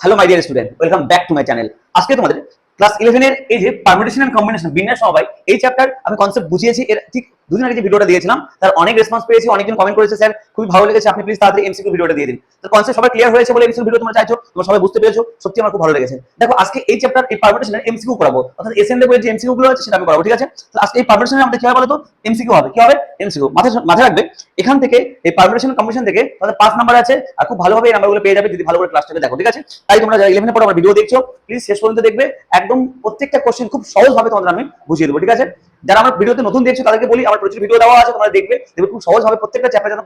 Hello my dear student welcome back to my channel আজকে তোমাদের class ইলেভেনের এই যে পারমিটেশন এন্ড কম্বিনেশন বিন্যাস সমবায়, এই চ্যাপ্টার আমি কনসেপ্ট বুঝিয়েছি। এর ঠিক দুদিন আগে যে ভিডিওটা দিয়েছিলাম, তার অনেক রেসপন্স পেয়েছি, অনেকজন কমেন্ট করেছে, স্যার। খুবই ভালো লেগেছে। আপনি প্লিজ তাড়াতাড়ি এমসিকিউ ভিডিওটা দিয়ে দিন। তো কনসেপ্ট সবাই ক্লিয়ার হয়েছে বলে এমসিকিউ ভিডিও তোমরা চাইছো, তোমরা সবাই বুঝতে পেরেছ। সত্যি আমার খুব ভালো লেগেছে। দেখো, আজকে এই চ্যাপ্টার এই পারমিটেশনের এমসিকিউ করাবো। অর্থাৎ এসএনডে বইয়ের যে এমসিকিউ গুলো আছে, সেটা আমি করাবো, ঠিক আছে? তো আজকে এই পারমিটেশনে আমাদের কি হবে বলতো? এমসিকিউ হবে। কি হবে? এমসিকিউ মাথায় মাথায় রাখবে। এখান থেকে এই পারমিটেশন কম্বিনেশন থেকে তোমাদের পাঁচ নাম্বার আছে, আর খুব ভালোভাবে এই নাম্বারগুলো পেয়ে যাবে, যদি ভালো করে ক্লাসটাকে দেখো, ঠিক আছে? তাই তোমরা যারা ইলেভেনে পড়ো আমার ভিডিও দেখছ প্লিজ শেষ পর্যন্ত দেখবে। একদম প্রত্যেকটা কোশ্চেন খুব সহজভাবে তোমাদের আমি বুঝিয়ে দেবো, ঠিক আছে? যারা আমার ভিডিওতে নতুন দেখছ, তাদেরকে বলি, আমার প্রচুর ভিডিও দেওয়া আছে, তোমরা দেখবে দেখবে খুব সহজভাবে প্রত্যেকটা চ্যাপ্টার যেন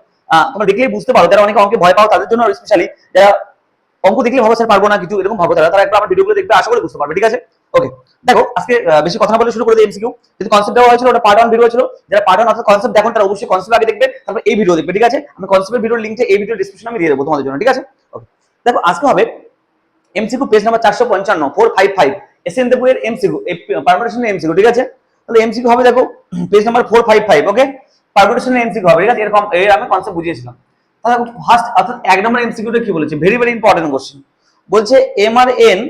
তোমরা দেখলেই বুঝতে পারো। যারা অনেকে অঙ্কে ভয় পাও, তাদের জন্য স্পেশালি যারা অঙ্ক দেখলে ভাবো, স্যার, পারব না কিছু, এরকম ভাবো তারা তারা একবার আমার ভিডিওগুলো দেখবে, আশা করে বুঝতে পারবে, ঠিক আছে? ওকে দেখো, আজকে বেশি কথা বলে শুরু করে দিই এমসিকিউ কিন্তু কনসেপ্ট দেওয়া হয়েছিল, ওটা পার্ট ওয়ান ভিডিও ছিল। যারা পার্ট ওয়ান অর্থাৎ কনসেপ্ট দেখুন তারা অবশ্যই কনসেপ্ট আগে দেখবে, তারপর এই ভিডিও দেখবে, ঠিক আছে? আমি কনসেপ্টের ভিডিওর লিঙ্কটা এই ভিডিও ডিসক্রিপশন আমি দিয়ে দেবো তোমাদের জন্য, ঠিক আছে? ওকে দেখো, আজকে হবে এমসিকিউ পেজ নাম্বার চারশো পঞ্চান্ন four five five S N দেবুয়ের MCQ পারমিটেশনের এমসিকিউ ঠিক আছে? তাহলে এমসিকিউ হবে, দেখো page number four five five okay পারমিটেশনের MCQ হবে, ঠিক আছে? এরকম, এর আমি কনসেপ্ট বুঝিয়েছিলাম। তাহলে ফার্স্ট অর্থাৎ এক নম্বর এমসিকিউটা কি বলেছে? ভেরি ভেরি ইম্পর্টেন্ট কোশ্চেন বলছে এম আর এন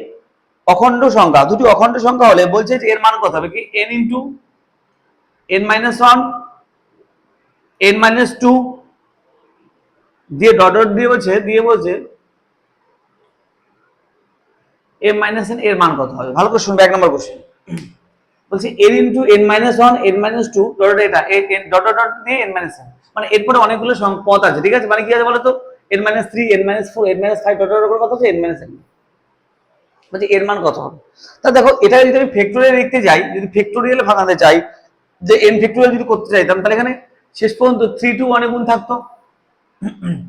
অখণ্ড সংখ্যা, দুটি অখণ্ড সংখ্যা হলে বলছে যে এর মান কত হবে? কি? N into N minus one N minus two দিয়ে ডট ডট দিয়ে বলছে দিয়ে বলছে এম মাইনাস এন এর মান কত হবে? ভালো করে শুনবে, এক নম্বর কোশ্চেন বলছি N into N minus one N minus two dot এটা ডট ডট দিয়ে এন মাইনাস এন মানে এরপরে অনেকগুলো পদ আছে, ঠিক আছে? মানে কি আছে বলো তো N minus three N minus four N minus five dot dot করে কত আছে এন মাইনাস এন বলছি এর মান কত হবে? তা দেখো, এটা যদি আমি ফ্যাক্টোরিয়াল লিখতে যাই, যদি ফ্যাক্টোরিয়াল ভাঙাতে চাই, যে এন ফ্যাক্টোরিয়াল যদি করতে চাইতাম, তাহলে এখানে শেষ পর্যন্ত থ্রি টু ওয়ানে গুণ থাকতো।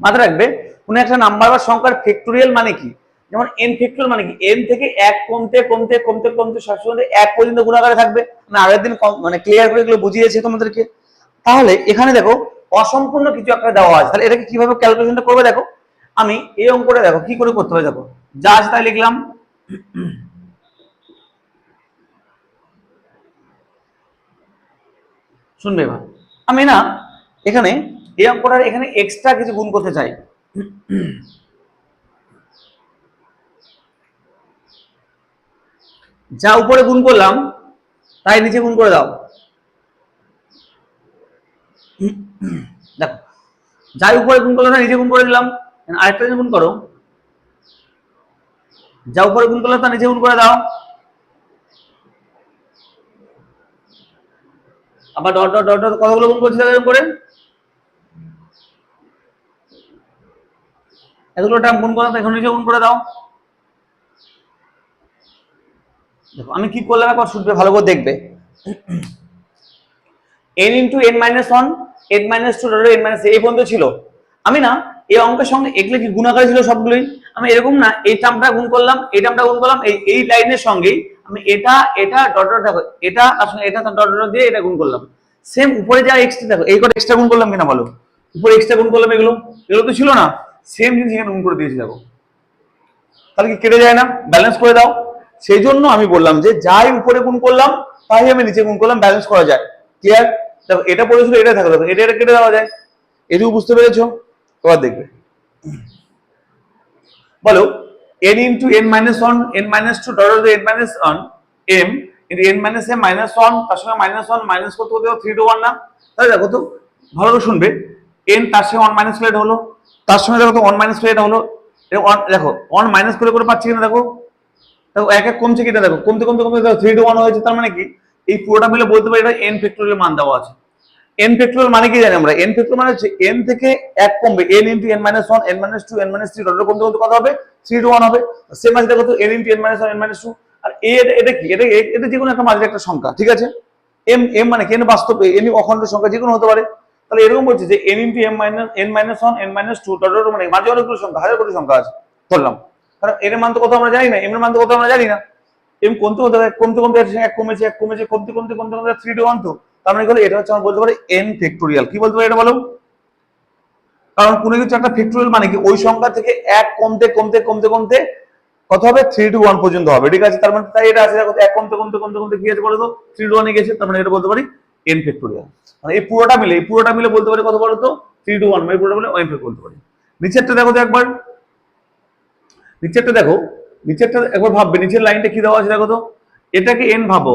মাথায় রাখবে, কোনো একটা নাম্বার বা সংখ্যার ফ্যাক্টোরিয়াল মানে কি? যেমন এন ফ্যাক্টোরিয়াল মানে কি? এন থেকে এক কমতে কমতে কমতে কমতে সবসময় এক পর্যন্ত গুণাকারে থাকবে। মানে আগের দিন মানে ক্লিয়ার করে এগুলো বুঝিয়েছি তোমাদেরকে। তাহলে এখানে দেখো, অসম্পূর্ণ কিছু একটা দেওয়া আছে। তাহলে এটাকে কীভাবে ক্যালকুলেশনটা করবে দেখো? আমি এই অঙ্কটা দেখো, কি করে করতে হবে দেখো? যা আছে তাই লিখলাম। শুনবে এবার। আমি না এখানে, এই অঙ্কটার এখানে এক্সট্রা কিছু গুণ করতে চাই। যা উপরে গুণ করলাম, তাই নিচে গুণ করে দাও। দেখো, যাই উপরে গুণ করলাম নিচে গুণ করে দিলাম আরেকটা গুণ করো। যা উপরে গুণ করলাম তা নিচে গুণ করে দাও। আবার ডট ডট ডট কতগুলো গুণ করছি তাদের করে? এতগুলো টার্ম গুণ করলাম এখন নিচে গুণ করে দাও। দেখো, আমি কি করলাম? একবার শুনবে ভালো করে দেখবে। N into N minus one N minus two N minus এই পর্যন্ত ছিল। আমি না, এই অঙ্কের সঙ্গে এগুলো কি গুণাকারে ছিল সবগুলোই? আমি এরকম না, এই টার্মটা গুণ করলাম, এই টার্মটা গুণ করলাম, এই এই লাইনের সঙ্গেই আমি এটা এটা ডট ডট দেখো, এটা আসলে এটা ডট ডট দিয়ে এটা গুণ করলাম। সেম উপরে যা এক্সট্রা দেখো, এই করে এক্সট্রা গুণ করলাম কিনা বলো? উপরে এক্সট্রা গুণ করলাম এগুলো? এগুলো তো ছিল না। সেম জিনিস এখানে গুণ করে দিয়েছি, দেখো। তাহলে কি কেটে যায় না? ব্যালেন্স করে দাও। সেই জন্য আমি বললাম যে যাই উপরে গুণ করলাম, তাই আমি নিচে গুণ করলাম ব্যালেন্স করা যায়। ক্লিয়ার দেখো, এটা পড়েছিল, এটা থাকল এটা এটা কেটে দেওয়া যায়। এটুকু বুঝতে পেরেছ? এবার দেখবে। বলো, n into N minus one N minus two dot N minus one M into N minus M minus one তার সঙ্গে মাইনাস ওয়ান মাইনাস করতে করতে থ্রি টু ওয়ান না? তাহলে দেখো তো, ভালো করে শুনবে। এন তার সঙ্গে ওয়ান মাইনাস প্লেট হলো, তার সঙ্গে দেখো তো ওয়ান মাইনাস হলো। এটা one- দেখো ওয়ান মাইনাস করে করে পাচ্ছি কিনা, দেখো। দেখো এক এক কমছে কিনা দেখো, কমতে কমতে কমতে থ্রি টু ওয়ান হয়েছে, তার মানে কি? এই পুরোটা মিলে বলতে পারি এটা এন ফ্যাক্টোরিয়াল মান দেওয়া আছে। এন ফ্যাক্টোরিয়াল মানে কি জানি আমরা? এন ফ্যাক্টোরিয়াল মানে হচ্ছে এন থেকে এক কমবে N into N minus one N minus two N minus three dot কমতে কমতে কত হবে? থ্রি টু ওয়ান হবে। সেম আছে দেখো তো N into N minus one N minus two আর এ, এটা- কি? এটা এটা যে কোনো একটা মাঝের একটা সংখ্যা, ঠিক আছে? এম এম মানে কি? এন বাস্তব এন অখণ্ড সংখ্যা যে কোনো হতে পারে। তাহলে এরকম বলছে যে N into M minus N minus one N minus two dot মানে মাঝে অনেকগুলো সংখ্যা, হাজার কোটি সংখ্যা আছে। ধরলাম। এর মান তো আমরা জানি না মান তো আমরা জানি না এম কমতে কমতে কমতে কমতে এক এক কমেছে এক কমেছে কমতে কমতে কমতে কমতে থ্রি টু ওয়ান তার মানে এটা হচ্ছে আমরা বলতে পারি এন ফ্যাক্টোরিয়াল কি বলতে পারি এটা বলো কারণ কোনো কিছু একটা ফ্যাক্টোরিয়াল মানে কি ওই সংখ্যা থেকে এক কমতে কমতে কমতে কমতে কত হবে থ্রি টু ওয়ান পর্যন্ত হবে ঠিক আছে তার মানে তাই এটা আছে এক কমতে কমতে কমতে কমতে কি আছে বলো তো থ্রি টু ওয়ানে গেছে তার মানে এটা বলতে পারি এন ফ্যাক্টোরিয়াল মানে এই পুরোটা মিলে এই পুরোটা মিলে বলতে পারি কত বলো তো থ্রি টু ওয়ান মানে পুরোটা মিলে ওয়ান বলতে পারি নিচেরটা দেখো তো একবার নিচেরটা দেখো নিচেরটা একবার ভাববে নিচের লাইনটা কি দেওয়া আছে দেখো তো? এটাকে এন ভাবো।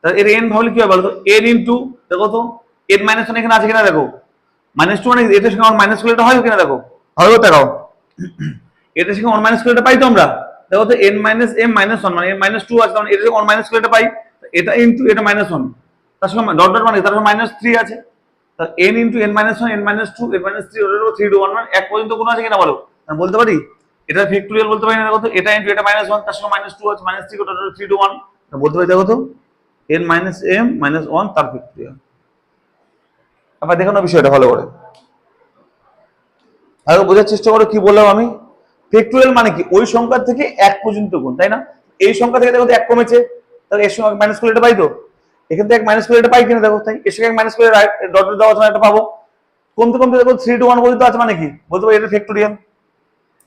তাহলে এর এন ভাবলে কি হবে বলো তো এন ইন্টু দেখো তো এন মাইনাস ওয়ান এখানে আছে কিনা দেখো? মাইনাস টু মানে এটার সঙ্গে মাইনাস করলে এটা হয় কিনা দেখো? হয় দেখাও এটার সঙ্গে ওয়ান মাইনাস করলে এটা পাই তো আমরা? দেখো তো N minus M minus one মানে এন মাইনাস টু আছে এটার সঙ্গে ওয়ান মাইনাস করলে এটা পাই। এটা ইন্টু এটা মাইনাস ওয়ান তার সঙ্গে ডট ডট মানে তার সঙ্গে মাইনাস থ্রি আছে। N into N minus one N minus two N minus three three two one এক পর্যন্ত কোনো আছে কিনা বলো? বলতে পারি? এটা ফ্যাক্টোরিয়াল বলতে পারি না, দেখো তো, এটা ইন্টু এটা মাইনাস ওয়ান তার সঙ্গে মাইনাস টু আছে মাইনাস থ্রি ওটা থ্রি টু ওয়ান বলতে পারি, দেখো তো N minus M minus one তার ফ্যাক্টোরিয়াল আবার দেখো না বিষয়টা ভালো করে। আরও বোঝার চেষ্টা করো, কি বললাম আমি? ফ্যাক্টোরিয়াল মানে কি? ওই সংখ্যা থেকে এক পর্যন্ত গুণ, তাই না? এই সংখ্যা থেকে দেখো তো এক কমেছে, তাহলে এর সঙ্গে মাইনাস করলে এটা পাই তো? এখান থেকে এক মাইনাস করলে এটা পাই কিনা, দেখো তাই? এর সঙ্গে এক মাইনাস করে ডট দেওয়া আছে এটা পাবো। কমতে কমতে দেখো থ্রি টু ওয়ান পর্যন্ত আছে মানে কি? বলতে পারি এটা ফ্যাক্টোরিয়াল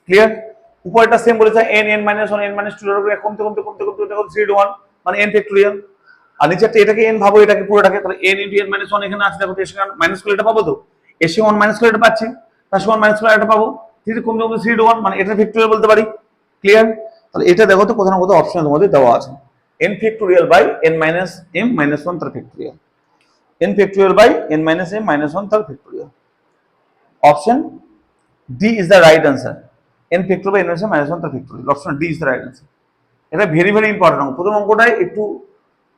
ক্লিয়ার উপরটা সেম বলেছে N N minus one N minus two কমতে কমতে কমতে কমতে দেখো থ্রি টু ওয়ান মানে এন ফ্যাক্টোরিয়াল আর নিচেরটা এটাকে এন ভাবো, এটাকে পুরোটাকে, তাহলে এন ইন্টু এন মাইনাস এখানে আছে, দেখো সঙ্গে মাইনাস করলে এটা পাবো তো? সঙ্গে ওয়ান মাইনাস করলে এটা পাচ্ছি, তার সমান মাইনাস করলে এটা পাবো। থ্রি কমতে কমতে থ্রি টু ওয়ান মানে এটা ফ্যাক্টোরিয়াল বলতে পারি। ক্লিয়ার তাহলে এটা দেখো তো কোথাও না কোথাও অপশন তোমাদের দেওয়া আছে। N factorial by N minus M minus one তার factorial N factorial by N minus M minus one তার factorial option D is the right answer N factorial বা এন এম মাইনাস ওয়ান তার factorial option D is the right answer এটা very very important অঙ্ক। প্রথম অঙ্কটাই একটু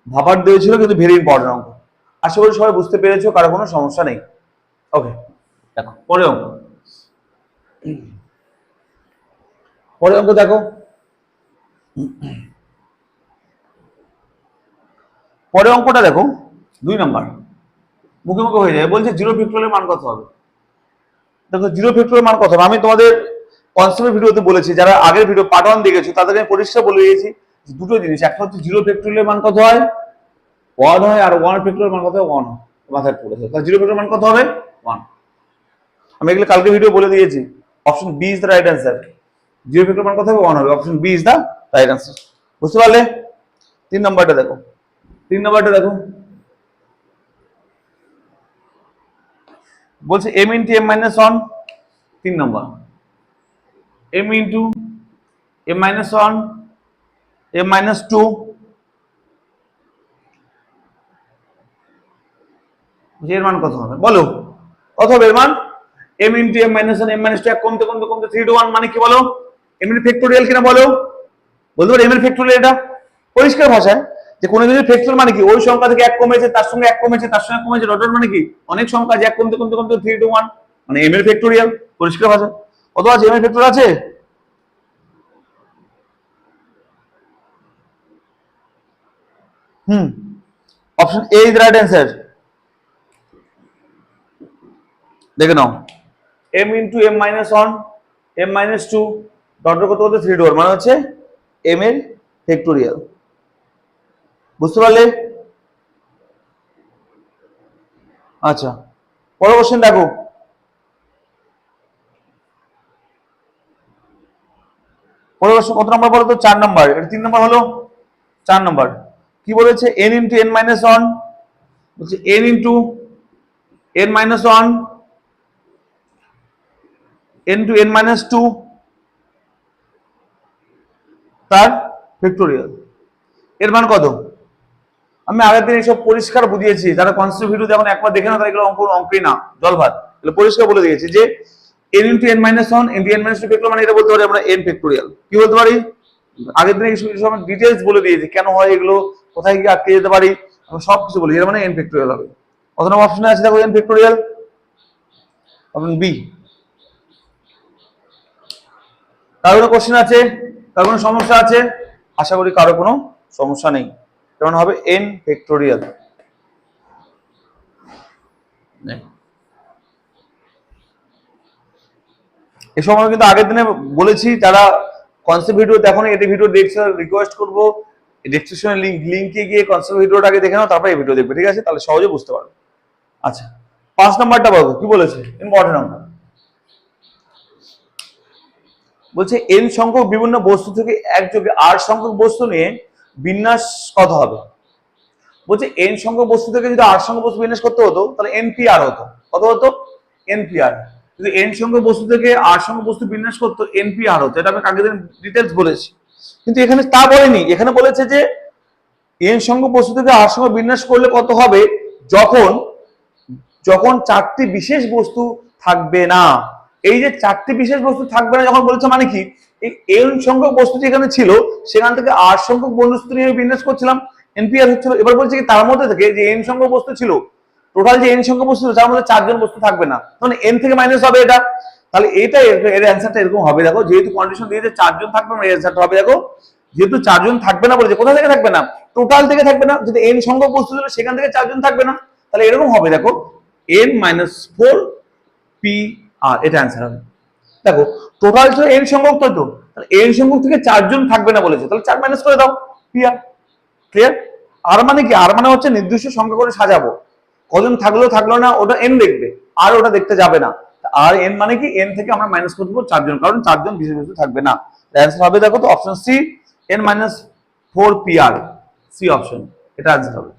ভাবার দিয়েছিল কিন্তু ভেরি ইম্পর্টেন্ট অঙ্ক। আশা করি সবাই বুঝতে পেরেছ, কারও কোনো সমস্যা নেই। ওকে দেখো পরে অঙ্ক। পরে অঙ্ক দেখো। পরে অঙ্কটা দেখো, দুই নাম্বার। মুখে মুখে হয়ে যায়। বলছে জিরো ফ্যাক্টোরিয়াল মান কত হবে? দেখো জিরো ফ্যাক্টোরিয়াল মান কত হবে? আমি তোমাদের কনসেপ্টের ভিডিওতে বলেছি, যারা আগের ভিডিও পার্ট ওয়ান দেখেছ, তাদেরকে আমি পরিষ্কার বলে দিয়েছি, দুটো জিনিস। একটা হচ্ছে জিরো ফ্যাক্টোরিয়াল মান কত হয়? ওয়ান হয়, আর ওয়ান ফ্যাক্টোরিয়াল মান কত হয়? ওয়ান মাথায় পড়েছে তাহলে জিরো ফ্যাক্টোরিয়াল মান কত হবে? ওয়ান আমি এগুলো কালকে ভিডিও বলে দিয়েছি। Option B is the right answer zero factorial মান কত হবে? ওয়ান হবে। Option B is the right answer বুঝতে পারলে? তিন নম্বরটা দেখো। তিন নম্বরটা দেখো। বলছে M into M minus one তিন নম্বর। M into M minus one M minus two এর মান কত হবে? বলো। কত হবে এর মান? Into M minus one M minus two এক কমতে কমতে কমতে থ্রি টু ওয়ান মানে কি বলো? এম ইন্টু ফ্যাক্টোরিয়াল কিনা বলো? বলতে পারি এম এর ফ্যাক্টোরিয়াল এটা? পরিষ্কার ভাষায়, যে কোনো জিনিস ফ্যাক্টর মানে কি? ওই সংখ্যা থেকে এক কমেছে, তার সঙ্গে এক কমেছে, তার সঙ্গে কমেছে ডট মানে কি? অনেক সংখ্যা আছে, এক কমতে কমতে কমতে থ্রি টু ওয়ান মানে এম এর ফ্যাক্টোরিয়াল পরিষ্কার ভাষা কত আছে? এম এর ফ্যাক্টোরিয়াল আছে? হুম। Option A is right answer দেখে নাও। M into M minus one M minus two dot কত কত থ্রি ডোর মানে হচ্ছে এম এর ফ্যাক্টোরিয়াল বুঝতে পারলে? আচ্ছা। পরের কোশ্চেন দেখো। পরের কত নম্বর বলো তো চার নম্বর। এটা তিন নম্বর হলো? চার নম্বর। কি বলেছে? N into N minus one বলছে N into N minus one N two N minus two তার ফ্যাক্টোরিয়াল এর মান কত? আমি আগের দিন এইসব পরিষ্কার বুঝিয়েছি। যারা কনসেপ্ট ভিডিও যখন একবার দেখে না তারা এগুলো অঙ্ক অঙ্কই না। জল ভাত পরিষ্কার বলে দিয়েছি যে N into N minus one N N minus two factorial মানে এটা বলতে পারি আমরা এন ফ্যাক্টোরিয়াল কি বলতে পারি? আগের দিনে কিছু কিছু ডিটেলস বলে দিয়েছি কেন হয় এগুলো, কোথায় গিয়ে আটকে যেতে পারি আমি সব কিছু বলি। এর মানে এন ফ্যাক্টোরিয়াল হবে। কত নম্বর অপশনে আছে দেখো এন ফ্যাক্টোরিয়াল অপশন বি কারও কোনো কোশ্চেন আছে? কারও কোনো সমস্যা আছে? আশা করি কারও কোনো সমস্যা নেই। যেমন হবে এন ফ্যাক্টোরিয়াল এসব আমরা কিন্তু আগের দিনে বলেছি, যারা কনসেপ্ট ভিডিও দেখো এটি ভিডিও দেখছে রিকোয়েস্ট করব ডেসক্রিপশনের লিঙ্ক লিঙ্কে গিয়ে কনসেপ্ট ভিডিওটা আগে দেখে নাও, তারপরে এই ভিডিও দেখবে, ঠিক আছে? তাহলে সহজে বুঝতে পারবে। আচ্ছা পাঁচ নাম্বারটা বলব কি বলেছে? ইম্পর্টেন্ট নাম্বার বলছে এন সংখ্যক বিভিন্ন বস্তু থেকে একযোগে আর সংখ্যক বস্তু নিয়ে বিন্যাস কত হবে? বলছে এন সংখ্যক বস্তু থেকে যদি আর সংখ্যক বস্তু বিন্যাস করতে হতো, তাহলে এনপিআর হতো। কত হতো? এনপিআর যদি এন সংখ্যক বস্তু থেকে আর সংখ্যক বস্তু বিন্যাস করতো এনপিআর হতো, এটা আমি দিন ডিটেলস বলেছি। কিন্তু এখানে তা বলেনি। এখানে বলেছে যে এন সঙ্গ বস্তু থেকে আর সঙ্গ বিন্যাস করলে কত হবে? যখন যখন চারটি বিশেষ বস্তু থাকবে না। এই যে চারটি বিশেষ বস্তু থাকবে না, যখন বলেছে মানে কি? এই এন সংখ্যক বস্তু যেখানে ছিল, সেখান থেকে আর সংখ্যক বস্তু নিয়ে বিন্যাস করছিলাম এনপিআর হচ্ছিল। এবার বলছে কি, তার মধ্যে থেকে যে এন সংখ্যক বস্তু ছিল টোটাল যে এন সংখ্যক বস্তু তার মধ্যে চারজন বস্তু থাকবে না। তাহলে এন থেকে মাইনাস হবে এটা। তাহলে এটা এর- অ্যান্সারটা এরকম হবে। দেখো, যেহেতু কন্ডিশন দিয়েছে চারজন থাকবে না এর অ্যান্সারটা হবে। দেখো, যেহেতু চারজন থাকবে না বলেছে কোথা থেকে থাকবে না? টোটাল থেকে থাকবে না। যদি এন সংখ্যক বস্তু ছিল সেখান থেকে চারজন থাকবে না। তাহলে এরকম হবে, দেখো। N minus four P R এটা অ্যান্সার হবে। দেখো টোটাল ছিল এন সংখ্যক তো তাহলে এন সংখ্যক থেকে চারজন থাকবে না বলেছে। তাহলে চার মাইনাস করে দাও পি আর ক্লিয়ার আর মানে কি? আর মানে হচ্ছে নির্দিষ্ট সংখ্যা করে সাজাবো। কজন থাকল থাকল না, ওটা এন দেখবে, আর ওটা দেখতে যাবে না। আর এন মানে কি? এন থেকে আমরা মাইনাস করে দেবো চারজন, কারণ চারজন বিশেষ বস্তু থাকবে না। অ্যান্সার হবে, দেখো তো option C N minus four P R C option এটা অ্যান্সার হবে।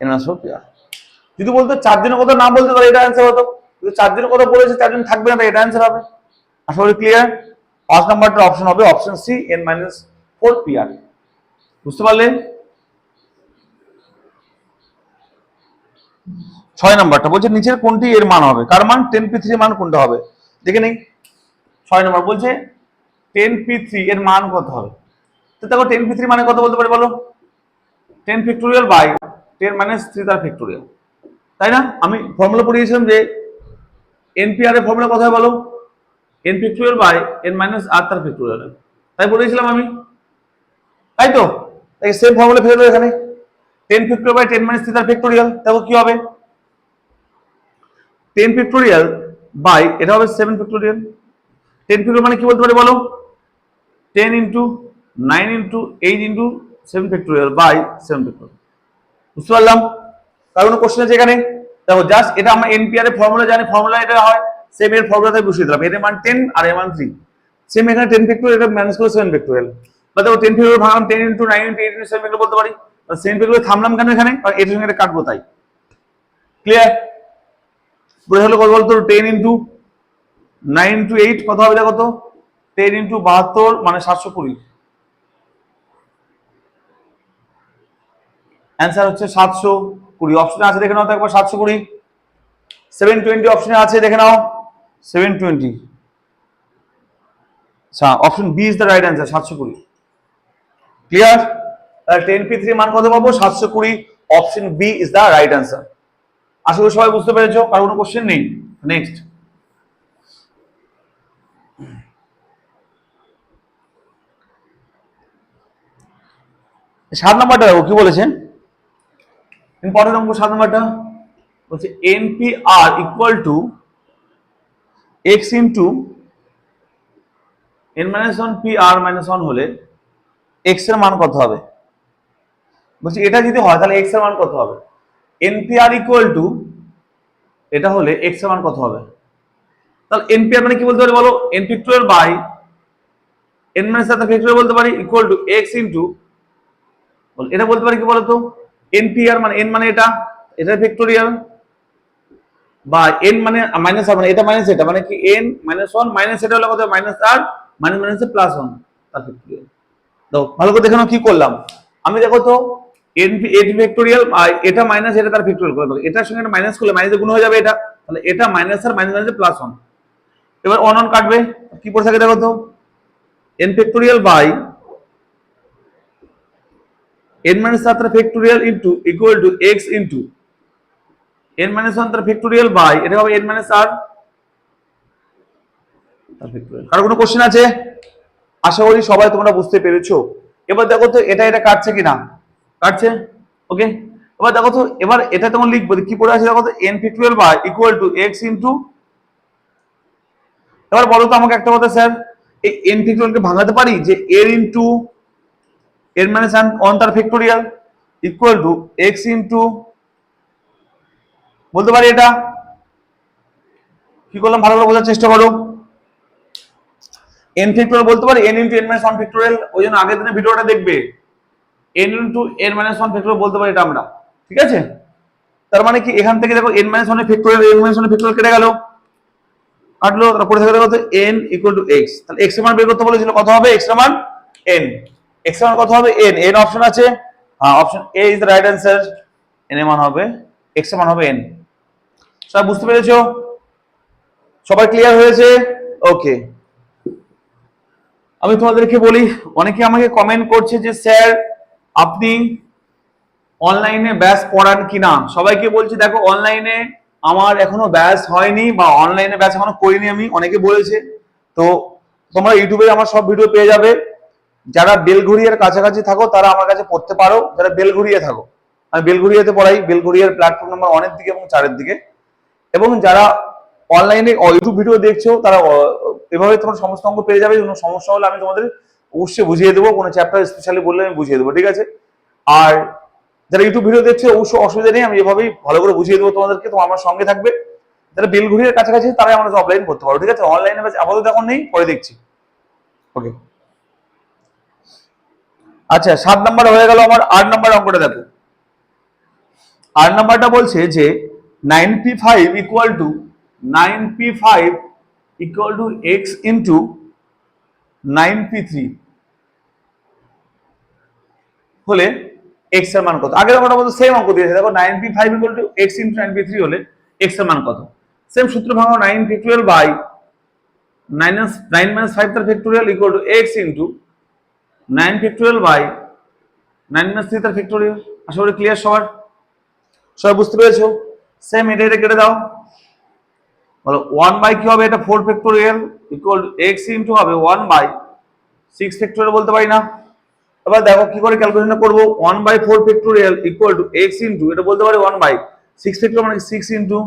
N minus four P R যদি বলতো চারজনের কথা না বলতে তাহলে এটা অ্যান্সার হতো। যদি চারজনের কথা বলেছে, চারজন থাকবে না এটা অ্যান্সার হবে। আশা করি ক্লিয়ার পাঁচ নাম্বারটা অপশন হবে option C N minus four P R বুঝতে পারলে? ছয় নাম্বারটা, বলছে নিচের কোনটি এর মান হবে? কার মান? টেন পি থ্রি মান কোনটা হবে? দেখে নেই ছয় নম্বর, বলছে টেন পি থ্রি এর মান কত হবে? তো দেখো টেন পি থ্রি মানে কত বলতে পারি বলো? Ten factorial by ten minus three তার ফ্যাক্টোরিয়াল তাই না? আমি ফর্মুলা পড়িয়েছিলাম যে এনপিআর এর ফর্মুলা কথা বলো? N factorial by N minus R তার ফ্যাক্টোরিয়াল তাই বলেছিলাম আমি। তাই তো? তাই সেম ফর্মুলা ফেলে এখানে। Ten factorial by ten minus three তার ফ্যাক্টোরিয়াল দেখো কি হবে? টেন ফ্যাক্টোরিয়াল বাই এটা হবে সেভেন ফ্যাক্টোরিয়াল টেন ফ্যাক্টোরিয়াল মানে কি বলতে পারি বলো? Ten into nine into eight into seven factorial by seven factorial বুঝতে পারলাম? কারণ কোশ্চেন আছে এখানে? দেখো জাস্ট এটা আমরা এনপিআর এর ফর্মুলা জানি ফর্মুলা এটা হয় সেম এর ফর্মুলাতে বসিয়ে দিলাম। এর মান টেন আর এর মান থ্রি সেম এখানে টেন ফ্যাক্টোরিয়াল এটা ম্যানেজ করে সেভেন ফ্যাক্টোরিয়াল বা দেখো ten factorial ভাঙলাম ten into nine into eight into seven factorial বলতে পারি। সেভেন ফ্যাক্টোরিয়াল থামলাম কেন এখানে? কারণ এটার সঙ্গে এটা কাটবো তাই। ক্লিয়ার পরে হলো কত বলতো? Ten into nine into eight কত হবে দেখো তো। টেন ইন্টু বাহাত্তর মানে সাতশো কুড়ি। অ্যান্সার হচ্ছে সাতশো কুড়ি। অপশনে আছে দেখে নাও তো একবার সাতশো কুড়ি। সেভেন টোয়েন্টি অপশনে আছে দেখে নাও। সেভেন টোয়েন্টি আচ্ছা option B is the right answer সাতশো কুড়ি। ক্লিয়ার টেন পি থ্রি মান কত পাবো? সাতশো কুড়ি option B is the right answer আশা করি সবাই বুঝতে পেরেছ আর কোনো কোশ্চেন নেই? নেক্সট সাত নাম্বারটা দেখো, কি বলেছে? ইম্পর্টেন্ট অঙ্ক সাত নাম্বারটা। বলছে NPR equal to X into N minus one P R minus one হলে এক্সের মান কত হবে? বলছি, এটা যদি হয়, তাহলে এক্সের মান কত হবে? এনপিআর ইকুয়াল টু এটা হলে এক্সের মান কত হবে? তাহলে এনপিআর মানে কি বলতে পারি বলো? N factorial by N minus একটা ফ্যাক্টোরিয়াল বলতে পারি ইকুয়াল টু এক্স ইন্টু এটা বলতে পারি কি বলতো? এনপিআর মানে এন মানে এটা এটা ফ্যাক্টোরিয়াল বা এন মানে মাইনাস আর মানে এটা মাইনাস এটা মানে কি এন মাইনাস ওয়ান মাইনাস এটা হলো কত minus R minus minus plus one তার ফ্যাক্টোরিয়াল দেখো, ভালো করে দেখে নাও কি করলাম। আমি দেখো তো এন এন ফ্যাক্টোরিয়াল এটা মাইনাস এটা তার ফ্যাক্টোরিয়াল করে দেবো। এটার সঙ্গে মাইনাস করলে মাইনাসে গুণ হয়ে যাবে এটা। তাহলে এটা minus R minus minus plus one এবার অন অন কাটবে। কি পড়ে থাকে দেখো তো। N factorial by minus r তার factorial into equal to x into n minus 1 তার ফ্যাক্টোরিয়াল বাই এটা হবে r তার ফ্যাক্টোরিয়াল কার কোনো কোশ্চেন আছে? আশা করি সবাই তোমরা বুঝতে পেরেছ। এবার দেখো তো, এটা এটা কাটছে কিনা? কাটছে? ওকে এবার দেখো তো, এবার এটা তোমার লিখব? কি পড়ে আছে দেখো তো? N factorial by equal to x into এবার বলো তো আমাকে একটা কথা, স্যার। এই n ফ্যাক্টোরিয়ালকে ভাঙাতে পারি? যে a ইনটু এর মানে ওয়ান তার factorial equal to X into বলতে পারি এটা? কি করলাম? ভালো করে বোঝার চেষ্টা করো। এন ফ্যাক্টোরিয়াল বলতে পারি? N into N minus one factorial ওই জন্য আগের দিনে ভিডিওটা দেখবে। N into N minus one factorial বলতে পারি এটা আমরা, ঠিক আছে? তার মানে কি, এখান থেকে দেখো এন মাইনাস ওয়ানের ফ্যাক্টোরিয়াল এন মাইনাস ওয়ানের ফ্যাক্টোরিয়াল কেটে গেল। কাটলো, তারপরে থেকে দেখো এন ইকুয়াল টু এক্স তাহলে এক্সের মান বের করতে বলেছিল, কত হবে? এক্সের মান এন এক্সের মান কত হবে? এন এন অপশন আছে? হ্যাঁ option A is the right answer N এর মান হবে এক্সের মান হবে এন সবাই বুঝতে পেরেছ? সবাই ক্লিয়ার হয়েছে? ওকে আমি তোমাদেরকে বলি, অনেকে আমাকে কমেন্ট করছে যে, স্যার আপনি অনলাইনে ব্যাস পড়ান কিনা? সবাইকে বলছি, দেখো, অনলাইনে আমার এখনও ব্যাস হয়নি বা অনলাইনে ব্যাস এখনও করিনি আমি, অনেকে বলেছে। তো তোমরা ইউটিউবে আমার সব ভিডিও পেয়ে যাবে। যারা বেলঘুরিয়ার কাছাকাছি থাকো, তারা আমার কাছে পড়তে পারো। যারা বেলঘুরিয়া থাকো, আমি বেলঘুরিয়াতে পড়াই। বেলঘুরিয়ার প্ল্যাটফর্ম নাম্বার অনেক দিকে এবং চারের দিকে। এবং যারা অনলাইনে ইউটিউব ভিডিও দেখছ, তারা এভাবে তোমার সমস্ত অঙ্গ পেয়ে যাবে। সমস্যা হলে আমি তোমাদের অবশ্যই বুঝিয়ে দেবো, কোনো চ্যাপ্টার স্পেশালি বললে আমি বুঝিয়ে দেবো, ঠিক আছে? আর যারা ইউটিউব ভিডিও দেখছে অবশ্যই অসুবিধা নেই, আমি এভাবেই ভালো করে বুঝিয়ে দেবো তোমাদেরকে তো আমার সঙ্গে থাকবে। যারা বেলঘুরিয়ার কাছাকাছি তারাই আমরা অফলাইন করতে পারো, ঠিক আছে? অনলাইনে আপাতত এখন নেই, পরে দেখছি। ওকে আচ্ছা সাত নাম্বার হয়ে গেল আমার, আট নাম্বার অঙ্কটা দেখো। আট নাম্বারটা বলছে যে nine P five equal to nine P five equal to X into nine P three. হলে এক্সের মান কত? আগের অঙ্কটা মতো সেম অঙ্ক দিয়েছে। দেখো nine P five equal to X into nine P three হলে এক্সের মান কত? সেম সূত্র ভাঙো নাইন ফ্যাক্টোরিয়াল বাই নাইনাস নাইন মাইনাস ফাইভ তার factorial equal to X into nine factorial by nine minus three তার ফ্যাক্টোরিয়াল আশা করি ক্লিয়ার সবার? সবাই বুঝতে পেরেছ? সেম এটা এটা কেটে দাও। বলো ওয়ান বাই কি হবে? এটা four factorial equal X into হবে ওয়ান বাই সিক্স ফ্যাক্টোরিয়াল বলতে পারি না। এবার দেখো কি করে ক্যালকুলেশন করব? One by four factorial equal to X into এটা বলতে পারি ওয়ান বাই সিক্স ফ্যাক্টোরিয়াল মানে six into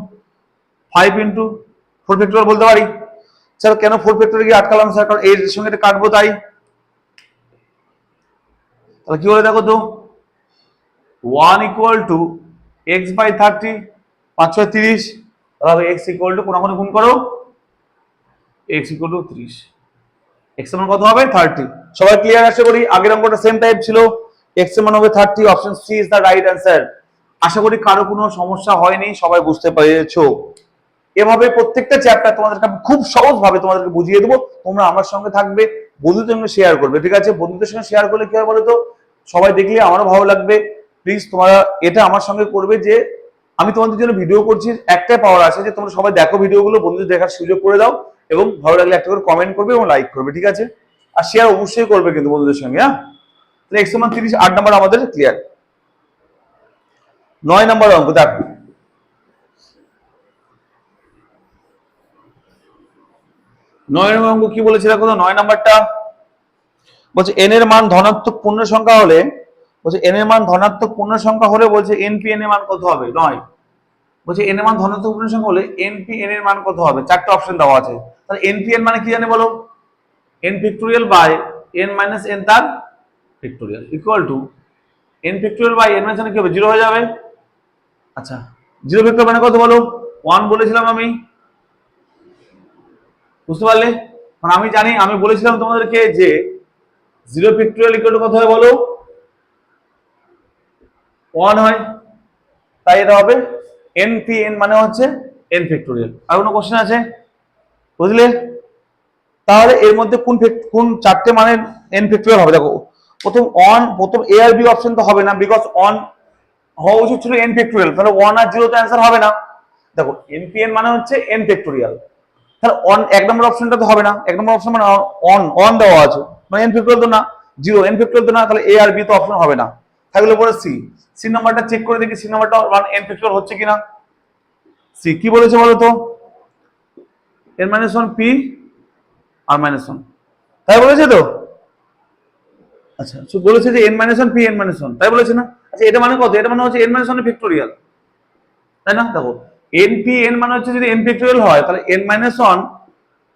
five into four factorial বলতে পারি। স্যার কেন ফোর ফ্যাক্টোরিয়াল গিয়ে আটকালাম স্যার কারণ এর সঙ্গে এটা কাটবো তাই। তাহলে কি করে দেখো তো? One equal to X by thirty পাঁচ ছয় তিরিশ তাহলে এক্স ইকুয়াল টু কোন গুণ করো। এক্স ইকুয়াল টু ত্রিশ। এক্সের মান কত হবে? থার্টি সবাই ক্লিয়ার আশা করি আগের অঙ্কটা সেম টাইপ ছিল। এক্সের মান হবে thirty option C is the right answer আশা করি কারও কোনো সমস্যা হয়নি, সবাই বুঝতে পেরেছ। এভাবে প্রত্যেকটা চ্যাপ্টার তোমাদেরকে আমি খুব সহজ ভাবে তোমাদেরকে বুঝিয়ে দেবো। তোমরা আমার সঙ্গে থাকবে, বন্ধুদের সঙ্গে শেয়ার করবে। ঠিক আছে? বন্ধুদের সঙ্গে শেয়ার করলে কি হয় বলো তো সবাই দেখলে আমারও ভালো লাগবে। প্লিজ তোমরা এটা আমার সঙ্গে করবে যে আমি তোমাদের জন্য ভিডিও করছি, একটাই পাওয়ার আছে যে তোমরা সবাই দেখো ভিডিওগুলো বন্ধুদের দেখার সুযোগ করে দাও এবং ভালো লাগলে একটা করে কমেন্ট করবে এবং লাইক করবে, ঠিক আছে? আর শেয়ার অবশ্যই করবে কিন্তু বন্ধুদের সঙ্গে হ্যাঁ? তাহলে মান তিরিশ, আট নাম্বার আমাদের ক্লিয়ার নয় নাম্বার অঙ্ক, দেখো। নয় নম্বর অঙ্ক কি বলেছে নয় নাম্বারটা বলছে এন এর মান ধনাত্মক পূর্ণ সংখ্যা হলে বলছে এন এর মান ধনাত্মক পূর্ণ সংখ্যা হলে বলছে এনপি এন এর মান কত হবে? নয়। বলছে এন এর মান ধনাত্মক পূর্ণ সংখ্যা হলে এনপি এন এর মান কত হবে? চারটে অপশন দেওয়া আছে। তাহলে এনপি এন মানে কি জানে বলো? N factorial by N minus N তার factorial equal to N factorial by N minus কি হবে? জিরো হয়ে যাবে। আচ্ছা জিরো ফ্যাক্টর মানে কত বলো? ওয়ান বলেছিলাম আমি। বুঝতে পারলে? মানে আমি জানি, আমি বলেছিলাম তোমাদেরকে যে জিরো ফ্যাক্টোরিয়াল ইকুয়াল টু কত হয় বলো? ওয়ান হয়, তাই এটা হবে এন পি এন মানে হচ্ছে এন ফ্যাক্টোরিয়াল আর কোনো কোশ্চেন আছে? বুঝলে? তাহলে এর মধ্যে কোন কোন চারটে মানের এন ফ্যাক্টোরিয়াল হবে? দেখো, প্রথম অন প্রথম এ আর বি অপশন তো হবে না বিকজ অন হওয়া উচিত ছিল এন ফ্যাক্টোরিয়াল তাহলে ওয়ান আর জিরো তো অ্যান্সার হবে না। দেখো এন পি এন মানে হচ্ছে এন ফ্যাক্টোরিয়াল তাহলে অন এক নম্বর অপশনটা তো হবে না। এক নম্বর অপশন মানে অন অন দেওয়া আছে। মানে এন ফ্যাক্টোরিয়াল তো না জিরো এন ফ্যাক্টোরিয়াল তো না, তাহলে এ আর বি তো অপশন হবে না। থাকলে পরে সি সি নাম্বারটা চেক করে দেখি সি নাম্বারটা ওয়ান এন ফ্যাক্টোরিয়াল হচ্ছে কিনা। সি কি বলেছে বলো তো? N minus one P R minus one তাই বলেছে তো? আচ্ছা বলেছে যে N minus one P N minus one তাই বলেছে না? আচ্ছা এটা মানে কত? এটা মানে হচ্ছে এন মাইনাস ওয়ান ফ্যাক্টোরিয়াল তাই না? দেখো এন পি এন মানে হচ্ছে যদি এন ফ্যাক্টোরিয়াল হয়, তাহলে N minus one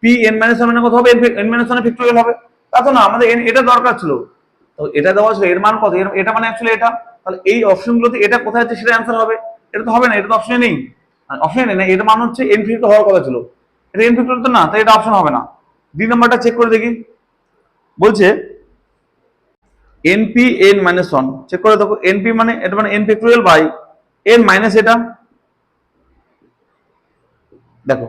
P N minus one মানে কত হবে? এন মাইনাস ওয়ান ফ্যাক্টোরিয়াল হবে। তা তো না, আমাদের n, এটা দরকার ছিল। তো এটা দেওয়া ছিল এর মান কত? এটা মানে অ্যাকচুয়ালি এটা? তাহলে এই অপশনগুলোতে এটা কোথায় আছে সেটা অ্যান্সার হবে। এটা তো হবে না, এটা তো অপশনে নেই। অপশনে নেই না এটা মান হচ্ছে এন ফ্যাক্টর হওয়ার কথা ছিল। এটা এন ফ্যাক্টর তো না, তাই এটা অপশন হবে না। দুই নাম্বারটা চেক করে দেখি। বলছে NP N minus one check করে দেখো এনপি মানে এটা মানে N factorial by N minus এটা। দেখো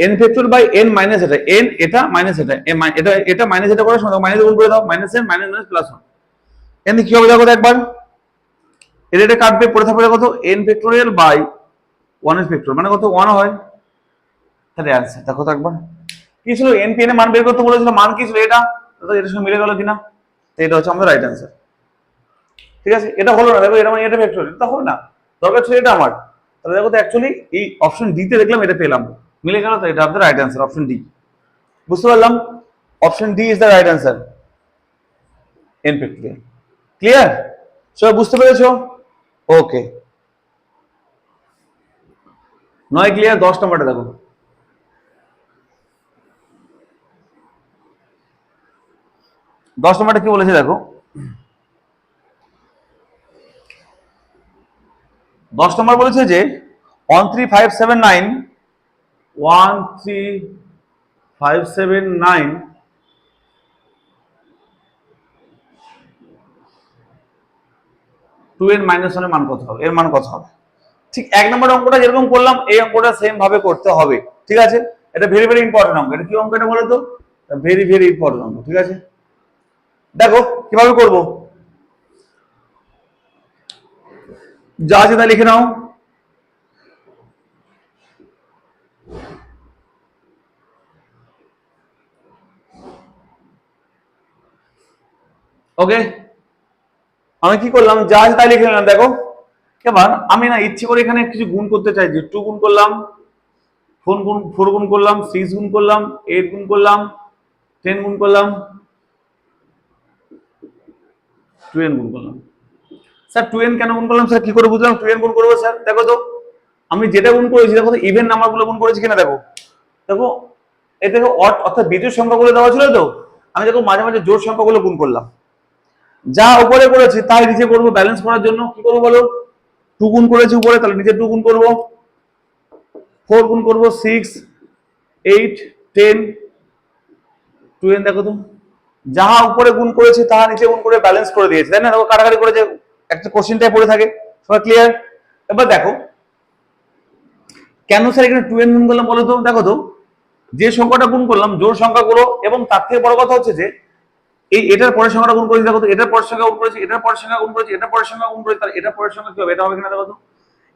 N factorial by N minus এটা এন এটা মাইনাস এটা এটা এটা মাইনাস এটা করার সময় মাইনাস গুণ করে দাও minus N minus minus plus one এখানে কি হবে দেখো একবার? এর এটা কাটবে, পড়ে থাকবে কত এন ফ্যাক্টোরিয়াল বাই ওয়ানের ফ্যাক্টোরিয়াল মানে কত? ওয়ান হয়। তাহলে অ্যান্সার দেখো তো একবার। কি ছিল? এন পি এন এর মান বের করতে বলেছিল, মান কি ছিল এটা? এটার সঙ্গে মিলে গেল কিনা? তো এটা হচ্ছে আমাদের রাইট অ্যান্সার ঠিক আছে? এটা হলো না, দেখো, এটা মানে এটা ফ্যাক্টোরিয়াল এটা হবে না। দরকার ছিল এটা আমার। তাহলে দেখো তো অ্যাকচুয়ালি এই অপশন ডি তে দেখলাম, এটা পেলাম। মিলে গেল তো এটা রাইট অ্যান্সার অপশন ডি বুঝতে পারলাম? Option D is the right answer N clear সবাই বুঝতে পেরেছ? ওকে নয় ক্লিয়ার দশ নম্বরটা দেখো। দশ নম্বরটা কি বলেছে দেখো? দশ নম্বর বলেছে যে one three five seven nine one three five seven nine two এর মাইনাস ওয়ানের মান কত হবে? এর মান কত হবে? ঠিক এক নম্বর অঙ্কটা যেরকম করলাম, এই অঙ্কটা সেম ভাবে করতে হবে। ঠিক আছে? এটা ভেরি ভেরি ইম্পর্টেন্ট অঙ্ক। এটা কি অঙ্ক এটা বলো তো ভেরি ভেরি ইম্পর্টেন্ট অঙ্ক। ঠিক আছে? দেখো, কীভাবে করব? যা আছে তা লিখে নাও। ওকে আমি কি করলাম? যা আছে তাই লিখে নিলাম, দেখো। এবার আমি না ইচ্ছে করে এখানে কিছু গুণ করতে চাইছি টু গুণ করলাম ফোর গুণ ফোর গুণ করলাম সিক্স গুণ করলাম এইট গুণ করলাম টেন গুণ করলাম টু এন গুণ করলাম। স্যার টু এন কেন গুণ করলাম? স্যার, কি করে বুঝলাম? টু এন গুণ করব, স্যার? দেখো তো, আমি যেটা গুণ করেছি, দেখো তো ইভেন নাম্বারগুলো গুণ করেছি কিনা, দেখো। দেখো, এ দেখো অর্থাৎ বিজোড় সংখ্যাগুলো দেওয়া ছিল তো, আমি দেখো মাঝে মাঝে জোর সংখ্যাগুলো গুণ করলাম। যা উপরে করেছি, তাই নিচে করব। ব্যালেন্স করার জন্য কি করব বলো? টু গুণ করেছি উপরে, তাহলে নিচে টু গুণ করব। ফোর গুণ করব six eight ten two n দেখো তো। যাহা উপরে গুণ করেছে তাহা নিচে গুণ করে ব্যালেন্স করে দিয়েছে। তাই না? দেখো, কাটাকাটি করে যে একটা কোশ্চেনটাই পড়ে থাকে। সবাই ক্লিয়ার এবার দেখো। কেন স্যার এখানে এন গুণ করলাম বলো তো? দেখো তো, যে সংখ্যাটা গুণ করলাম জোর সংখ্যাগুলো, এবং তার থেকে বড় কথা হচ্ছে যে এই এটার পরের সংখ্যাটা গুণ করেছি দেখো তো এটার পরের সংখ্যা গুণ করেছি এটার পরের সংখ্যা গুণ করেছি এটার পরের সংখ্যা গুণ করেছি তাহলে এটার পরের সংখ্যা কি হবে এটা হবে কিনা দেখো তো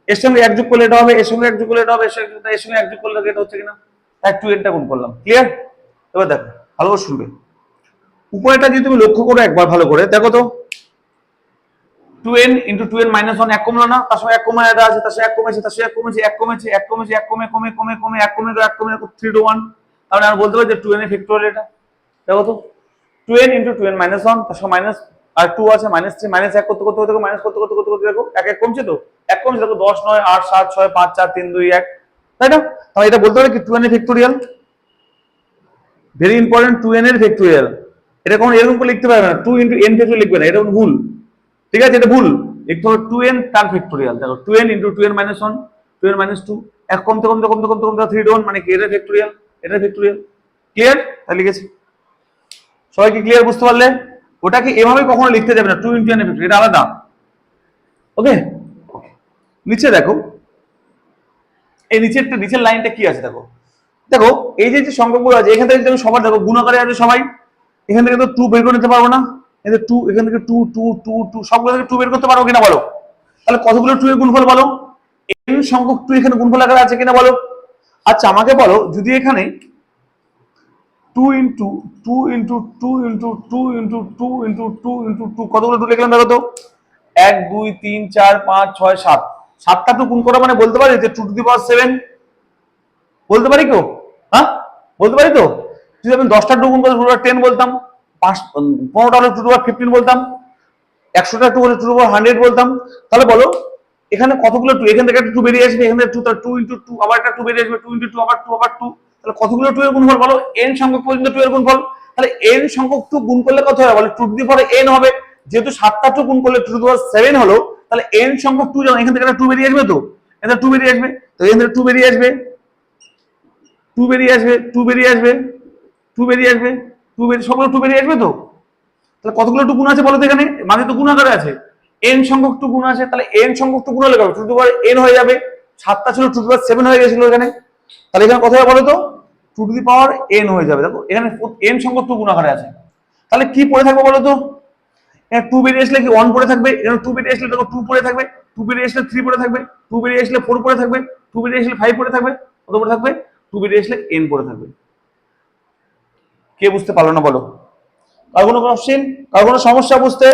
এর সঙ্গে এক যোগ করলে এটা হবে এর সঙ্গে এক যোগ করলে এটা হবে এর সঙ্গে এর সঙ্গে এক যোগ করলে এটা হচ্ছে কিনা তাই টু এনটা গুণ করলাম ক্লিয়ার এবার দেখো ভালো করে শুনবে উপরেটা যদি তুমি লক্ষ্য করো একবার ভালো করে দেখো তো two n into two n minus one এক কমলো না তার সঙ্গে এক কমে এটা আছে তার সঙ্গে এক কমেছে তার সঙ্গে এক কমেছে এক কমেছে এক কমেছে এক কমে কমে কমে কমে এক কমে এক কমে থ্রি টু ওয়ান তাহলে আমি বলতে পারি যে টু এন এর ফ্যাক্টোরিয়াল এটা দেখো তো two n into two n minus one তার সঙ্গে মাইনাস আর টু আছে মাইনাস থ্রি মাইনাস এক করতে করতে করতে মাইনাস করতে করতে করতে করতে দেখো এক এক কমছে তো এক কমছে দেখো দশ নয় আট সাত ছয় পাঁচ চার তিন দুই এক তাই না তাহলে এটা বলতে পারি কি টু এন এর factorial very important two n এর ফ্যাক্টোরিয়াল এটা কোনো এরকম করে লিখতে পারবে না টু ইন্টু এন ফ্যাক্টোরিয়াল লিখবে না এটা ভুল ঠিক আছে এটা ভুল লিখতে হবে টু এন তার ফ্যাক্টোরিয়াল দেখো two n into two n minus one two n minus two এক কমতে কমতে কমতে কমতে কমতে থ্রি ওয়ান মানে কি এটা ফ্যাক্টোরিয়াল এটা ফ্যাক্টোরিয়াল ক্লিয়ার তাই লিখেছি সবাই কি ক্লিয়ার বুঝতে পারলে? ওটাকে এভাবে কখনো লিখতে যাবে না টু ইন্টু এন এটা আলাদা। ওকে নিচে দেখো। এই নিচেরটা নিচের লাইনটা কি আছে দেখো? দেখো, এই যে যে সংখ্যাগুলো আছে, এখান থেকে তুমি সবার, দেখো গুণাকারে আছে সবাই। এখান থেকে তো টু বের করে নিতে পারব না। এখান টু এখান থেকে টু টু টু টু সবগুলো থেকে টু বের করতে পারব কিনা বলো? তাহলে কতগুলো টু এর গুণফল বলো? এন সংখ্যক টু এখানে গুণফল আকারে আছে কিনা বলো? আচ্ছা আমাকে বলো, যদি এখানে two into two into two into two into two into two into two কতগুলো টু লিখলাম দেখো তো? এক, দুই, তিন, চার, পাঁচ, ছয়, সাত। সাতটা টু গুণ করা মানে বলতে পারি যে two to the power seven বলতে পারি কেউ? হ্যাঁ? বলতে পারি তো? যদি আমি দশটা টু গুণ করে টু বলতাম, পাঁচ পনেরোটা হলে টু টু ফিফটিন বলতাম, একশোটা টু হলে টু টু বলতাম। তাহলে বলো, এখানে কতগুলো টু এখান থেকে একটা টু বেরিয়ে আসবে, এখানে টু টু ইন্টু টু আবার একটা টু বেরিয়ে আসবে টু ইন্টু টু আবার টু আবার টু তাহলে কতগুলো টু এর গুণফল বলো? এন সংখ্যক পর্যন্ত টু এর গুণফল। তাহলে এন সংখ্যক টু গুণ করলে কত হবে বলে টু টু দি এন হবে। যেহেতু সাতটা টু গুণ করলে টু টু পাওয়ার সেভেন হলো, তাহলে এন সংখ্যক টু যেমন এখান থেকে একটা টু বেরিয়ে আসবে তো? এখান টু বেরিয়ে আসবে। তো এখান থেকে টু বেরিয়ে আসবে। টু বেরিয়ে আসবে টু বেরিয়ে আসবে টু বেরিয়ে আসবে টু বেরিয়ে, সবগুলো টু বেরিয়ে আসবে তো? তাহলে কতগুলো টু গুণ আছে বলো তো এখানে? মাঝে তো গুণ আছে। এন সংখ্যক টু গুণ আছে, তাহলে এন সংখ্যক টু গুণ হলে টু টু পাওয়ার এন হয়ে যাবে। সাতটা ছিল টু টু পাওয়ার সেভেন হয়ে গেছিল এখানে। তাহলে এখানে হবে বলো তো? Two to the power n হয়ে যাবে। দেখো, এখানে এন সংখ্যক টু গুণ আকারে আছে। তাহলে কি পড়ে থাকবে বলো তো? এখানে টু বেরিয়ে আসলে কি ওয়ান পড়ে থাকবে? এখানে টু বেরিয়ে আসলে দেখো টু পড়ে থাকবে। টু বেরিয়ে আসলে থ্রি পড়ে থাকবে। টু বেরিয়ে আসলে ফোর পড়ে থাকবে। টু বেরিয়ে আসলে ফাইভ পড়ে থাকবে। কত পড়ে থাকবে? টু বেরিয়ে আসলে এন পড়ে থাকবে। কে বুঝতে পারল না বলো? কার কোনো কোশ্চেন কার কোনো সমস্যা বুঝতে?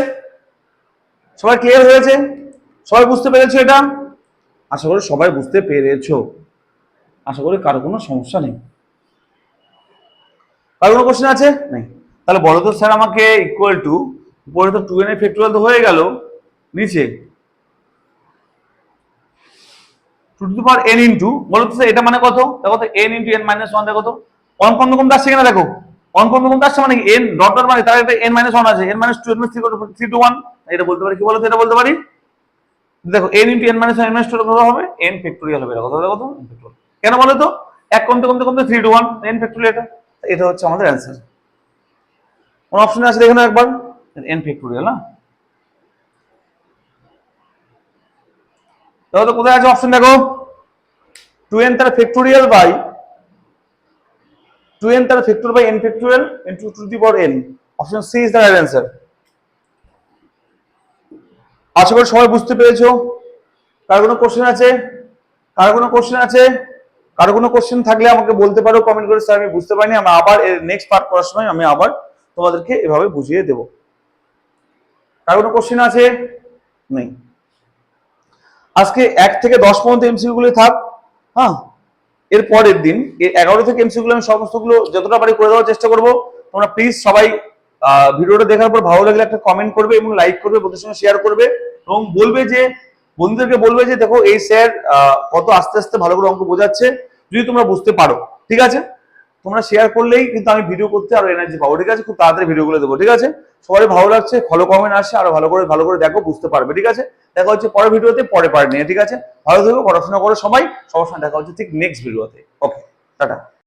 সবাই ক্লিয়ার হয়েছে? সবাই বুঝতে পেরেছ এটা? আশা করি সবাই বুঝতে পেরেছ। আশা করি কারও কোনো সমস্যা নেই। কারও কোনো কোশ্চেন আছে? নেই। তাহলে বলো তো স্যার আমাকে ইকুয়াল টু উপরে তো টু এন এর ফ্যাক্টোরিয়াল তো হয়ে গেল, নিচে। Two to power n into বলো তো স্যার এটা মানে কত? দেখো তো n into n minus one দেখো তো। ওয়ান কম কম আসছে কিনা দেখো। ওয়ান কম কম আসছে মানে এন ডট ডট মানে তার একটা এন মাইনাস ওয়ান আছে। N minus two n three three two one এটা বলতে পারি কি বলো তো? এটা বলতে পারি। দেখো n into n minus n minus two হবে? এন ফ্যাক্টোরিয়াল হবে। কত হবে কত n factorial। কেন বলো তো? এক কমতে কমতে কমতে three two one n factorial এটা। এটা হচ্ছে আমাদের অ্যান্সার কোন অপশন আছে দেখে নাও একবার। এন ফ্যাক্টোরিয়াল না? তাহলে কোথায় আছে অপশন দেখো? টু এন তার ফ্যাক্টোরিয়াল বাই টু এন তার factorial by n factorial into two the power n option C is the right answer আশা করি সবাই বুঝতে পেরেছ। কার কোনো কোশ্চেন আছে? কার কোনো কোশ্চেন আছে? কার কোনো কোশ্চেন থাকলে আমাকে বলতে পারো কমেন্ট করে স্যার আমি বুঝতে পারিনি, আমি আবার নেক্সট পার্ট করার সময় আমি আবার তোমাদেরকে এভাবে বুঝিয়ে দেব। কারও কোনো কোশ্চেন আছে? নেই। আজকে এক থেকে দশ পর্যন্ত এমসিউ গুলো থাক হ্যাঁ? এর পরের দিন এগারো থেকে এমসিকিউ গুলো আমি সমস্তগুলো যতটা পারি করে দেওয়ার চেষ্টা করব। তোমরা প্লিজ সবাই ভিডিওটা দেখার পর ভালো লাগলে একটা কমেন্ট করবে এবং লাইক করবে, বন্ধুদের সঙ্গে শেয়ার করবে এবং বলবে যে বন্ধুদেরকে বলবে যে, দেখো, এই স্যার কত আস্তে আস্তে ভালো করে অঙ্ক বোঝাচ্ছে, যদি তোমরা বুঝতে পারো। ঠিক আছে? তোমরা শেয়ার করলেই কিন্তু আমি ভিডিও করতে আরও এনার্জি পাবো, ঠিক আছে? খুব তাড়াতাড়ি ভিডিওগুলো দেবো, ঠিক আছে? সবাই ভালো লাগছে ফলো কমেন্ট আসছে আরও ভালো করে ভালো করে দেখো, বুঝতে পারবে, ঠিক আছে? দেখা হচ্ছে পরের ভিডিওতে পরে পার্ট নিয়ে, ঠিক আছে? ভালো থেকো, পড়াশোনা করো সবাই, সবার সঙ্গে দেখা হচ্ছে ঠিক নেক্সট ভিডিওতে ওকে টাটা।